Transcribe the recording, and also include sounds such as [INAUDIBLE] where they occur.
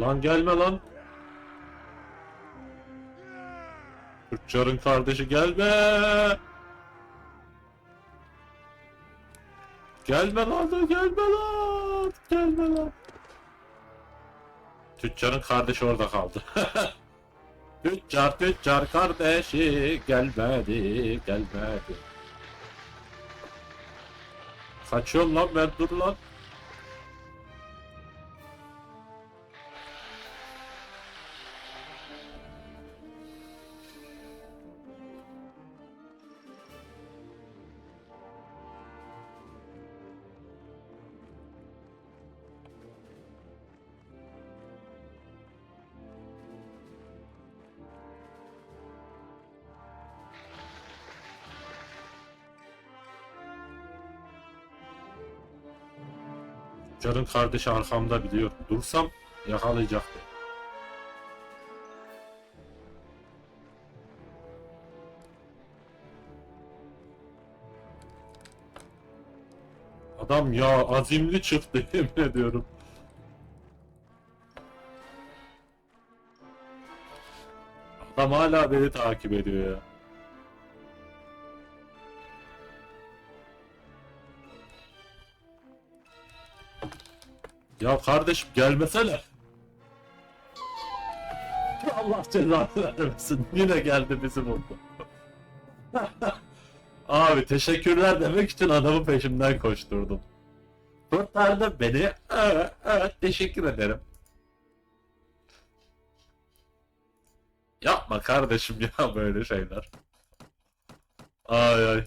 Lan gelme lan. Tüccarın kardeşi gelme. Gelme lan gelme lan. Gelme lan. Tüccarın kardeşi orada kaldı. [LAUGHS] tüccar tüccar kardeşi gelmedi gelmedi. Kaçıyorum lan ben dur lan. Tüccarın kardeşi arkamda biliyor. Dursam yakalayacaktı. Adam ya azimli çıktı [LAUGHS] yemin ediyorum. Adam hala beni takip ediyor ya. Ya kardeşim gelmesene. Allah cezanı vermesin. Yine geldi bizim oldu. [LAUGHS] Abi teşekkürler demek için adamın peşimden koşturdum. Kurtardı beni. Evet, evet teşekkür ederim. Yapma kardeşim ya böyle şeyler. Ay ay.